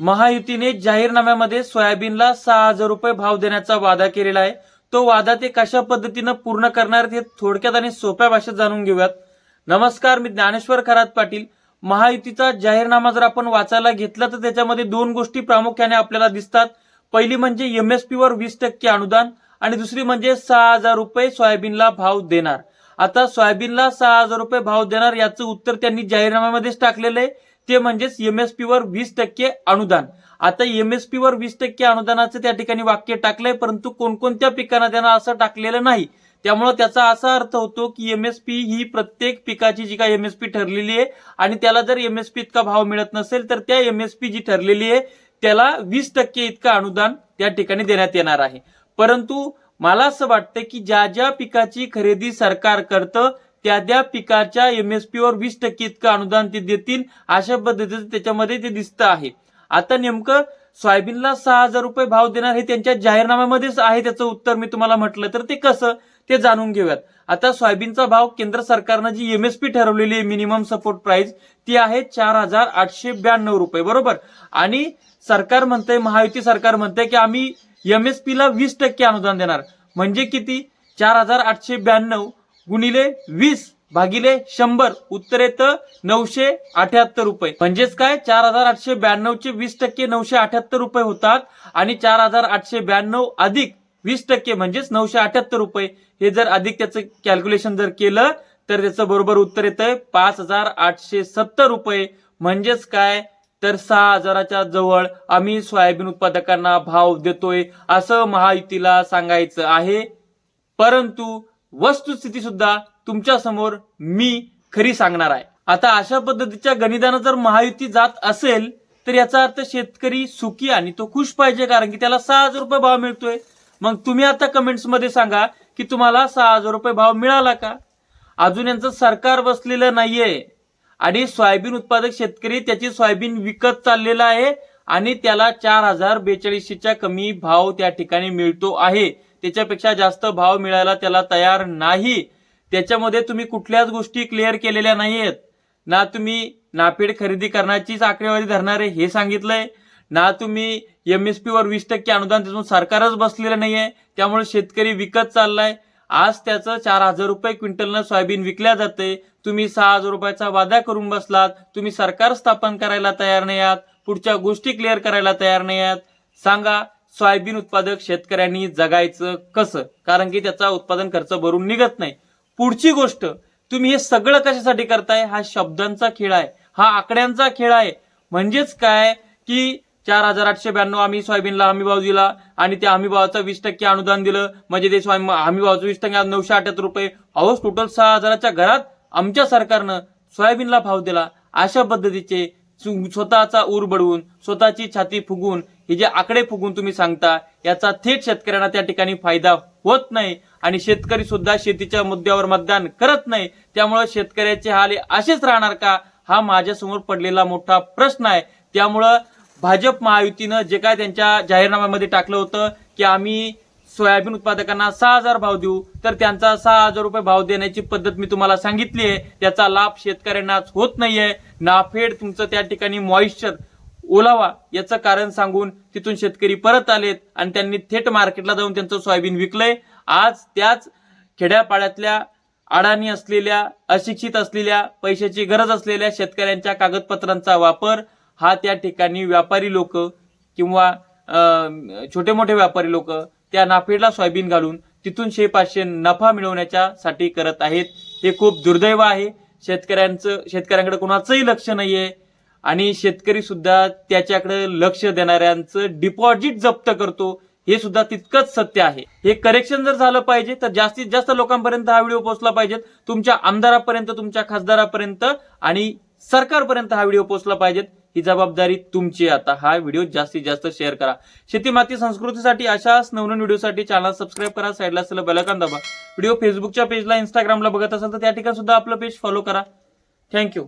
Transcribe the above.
महायुतीने जाहीरनाम्यामध्ये सोयाबीनला सहा हजार रुपये भाव देण्याचा वादा केलेला आहे. तो वादा ते कशा पद्धतीनं पूर्ण करणार आहेत हे थोडक्यात आणि सोप्या भाषेत जाणून घेऊयात. नमस्कार मी ज्ञानेश्वर खरात पाटील. महायुतीचा जाहीरनामा जर आपण वाचायला घेतला तर त्याच्यामध्ये दोन गोष्टी प्रामुख्याने आपल्याला दिसतात. पहिली म्हणजे एमएसपी वर वीस टक्के अनुदान आणि दुसरी म्हणजे सहा हजार रुपये सोयाबीनला भाव देणार. आता सोयाबीनला सहा हजार रुपये भाव देणार याचं उत्तर त्यांनी जाहीरनाम्यामध्येच टाकलेलं आहे. ते म्हणजेच एमएसपी वर वीस टक्के अनुदान. आता एमएसपी वर वीस टक्के अनुदानाचं त्या ठिकाणी वाक्य टाकलंय परंतु कोणकोणत्या पिकांना त्यांना असं टाकलेलं नाही. त्यामुळे त्याचा असा अर्थ होतो की एमएसपी ही प्रत्येक पिकाची जी काही एमएसपी ठरलेली आहे आणि त्याला जर एमएसपी इतका भाव मिळत नसेल तर त्या एमएसपी जी ठरलेली आहे त्याला वीस टक्के इतकं अनुदान त्या ठिकाणी देण्यात येणार आहे. परंतु मला असं वाटतं की ज्या ज्या पिकाची खरेदी सरकार करतं त्या त्या पिकाच्या एमएसपी वर वीस टक्के इतकं अनुदान ते देतील अशा पद्धतीचं त्याच्यामध्ये ते दिसतं आहे. आता नेमकं सोयाबीनला सहा हजार रुपये भाव देणार हे त्यांच्या जाहीरनाम्यामध्येच आहे त्याचं उत्तर मी तुम्हाला म्हटलं. तर ते कसं? ते जाणून घेऊयात. आता सोयाबीनचा भाव केंद्र सरकारनं जी एमएसपी ठरवलेली आहे मिनिमम सपोर्ट प्राइस ती आहे चार हजार आठशे ब्याण्णव रुपये. बरोबर? आणि सरकार म्हणतंय महायुती सरकार म्हणतंय की आम्ही एमएसपी ला वीस टक्के अनुदान देणार. म्हणजे किती? चार हजार आठशे ब्याण्णव. गुणिले वीस भागिले शंभर. उत्तर येतं नऊशे अठ्याहत्तर रुपये. म्हणजेच काय? चार हजार आठशे ब्याण्णव चे वीस टक्के नऊशे अठ्याहत्तर रुपये होतात आणि चार हजार आठशे ब्याण्णव अधिक वीस टक्के म्हणजेच नऊशे अठ्याहत्तर रुपये. हे जर अधिक त्याचं कॅल्क्युलेशन जर केलं तर त्याचं बरोबर उत्तर येतंय पाच हजार आठशे सत्तर रुपये. म्हणजेच काय? तर सहा हजाराच्या जवळ आम्ही सोयाबीन उत्पादकांना भाव देतोय असं महायुतीला सांगायचं आहे. परंतु वस्तुस्थिती सुद्धा तुमच्यासमोर मी खरी सांगणार आहे. आता अशा पद्धतीच्या गणितानं जर महायुती जात असेल तर याचा अर्थ शेतकरी सुखी आणि तो खुश पाहिजे कारण की त्याला सहा हजार रुपये भाव मिळतोय. मग तुम्ही आता कमेंट्समध्ये सांगा की तुम्हाला सहा हजार रुपये भाव मिळाला का? अजून यांचं सरकार बसलेलं नाहीये. आणि सोयाबीन उत्पादक शेतकरी त्याची सोयाबीन विकत चाललेला आहे आणि त्याला चार हजार बेचाळीसशेच्या कमी भाव त्या ठिकाणी मिळतो आहे. त्याच्यापेक्षा जास्त भाव मिळायला त्याला तयार नाही. त्याच्यामध्ये तुम्ही कुठल्याच गोष्टी क्लिअर केलेल्या नाहीयेत. ना तुम्ही नाफेड खरेदी करण्याचीच आकडेवारी धरणार आहे हे सांगितलंय. ना तुम्ही एमएसपी वर वीस टक्के अनुदान त्यातून सरकारच बसलेलं नाहीये. त्यामुळे शेतकरी विकत चाललाय. आज त्याचं चार हजार रुपये क्विंटलनं सोयाबीन विकल्या जाते तुम्ही सहा हजार रुपयाचा वादा करून बसलात. तुम्ही सरकार स्थापन करायला तयार नाही आहात. पुढच्या गोष्टी क्लिअर करायला तयार नाही आहात. सांगा सोयाबीन उत्पादक शेतकऱ्यांनी जगायचं कसं? कारण की त्याचा उत्पादन खर्च भरून निघत नाही. पुढची गोष्ट तुम्ही हे सगळं कशासाठी करताय? हा शब्दांचा खेळ आहे. हा आकड्यांचा खेळ आहे. म्हणजेच काय? की चार हजार आठशे ब्याण्णव आम्ही सोयाबीनला हमी भाव दिला आणि त्या हमी भावाचं वीस टक्के अनुदान दिलं. म्हणजे ते स्वयं हमी भावाचं वीस टक्के नऊशे अठ्याहत्तर रुपये. अहो टोटल सहा हजाराच्या घरात आमच्या सरकारनं सोयाबीनला भाव दिला. अशा पद्धतीचे स्वतःचा ऊर बडवून स्वतःची छाती फुगून हे जे आकडे फुगून तुम्ही सांगता याचा थेट शेतकऱ्यांना त्या ठिकाणी फायदा होत नाही आणि शेतकरी सुद्धा शेतीच्या मुद्द्यावर मतदान करत नाही. त्यामुळे शेतकऱ्याचे हाल असेच राहणार का? हा माझ्यासमोर पडलेला मोठा प्रश्न आहे. त्यामुळं भाजप महायुतीनं जे काय त्यांच्या जाहीरनाम्यामध्ये टाकलं होतं की आम्ही सोयाबीन उत्पादकांना सहा हजार भाव देऊ तर त्यांचा सहा हजार रुपये भाव देण्याची पद्धत मी तुम्हाला सांगितली आहे. त्याचा लाभ शेतकऱ्यांना होत नाहीये. नाफेड तुमचं त्या ठिकाणी मॉइश्चर ओलावा याचं कारण सांगून तिथून शेतकरी परत आलेत आणि त्यांनी थेट मार्केटला जाऊन त्यांचं सोयाबीन विकलंय. आज त्याच खेड्यापाड्यातल्या अडाणी असलेल्या अशिक्षित असलेल्या पैशाची गरज असलेल्या शेतकऱ्यांच्या कागदपत्रांचा वापर हा त्या ठिकाणी व्यापारी लोक किंवा छोटे मोठे व्यापारी लोक त्या नाफेडला सोयाबीन घालून तिथून शे पाचशे नफा मिळवण्याच्या साठी करत आहेत. हे खूप दुर्दैव आहे. शेतकऱ्यांचं शेतकऱ्यांकडे कोणाचंही लक्ष नाहीये. आणि शेतकरी सुद्धा त्याच्याकडे लक्ष देणाऱ्यांचं डिपॉझिट जप्त करतो हे सुद्धा तितकंच सत्य आहे. हे करेक्शन जर झालं पाहिजे तर जास्तीत जास्त लोकांपर्यंत हा व्हिडिओ पोहोचला पाहिजे तुमच्या आमदारापर्यंत तुमच्या खासदारापर्यंत आणि सरकारपर्यंत हा व्हिडिओ पोहोचला पाहिजेत. ही जबाबदारी तुमची आता हा व्हिडिओ जास्तीत जास्त शेअर करा. शेती माती संस्कृतीसाठी अशाच नवनवीन व्हिडिओसाठी चॅनल सबस्क्राईब करा साईडला असलेलं बेलकन दाबा. व्हिडिओ फेसबुकच्या पेजला इंस्टाग्रामला बघत असाल तर त्या ठिकाणी सुद्धा आपलं पेज फॉलो करा. थँक्यू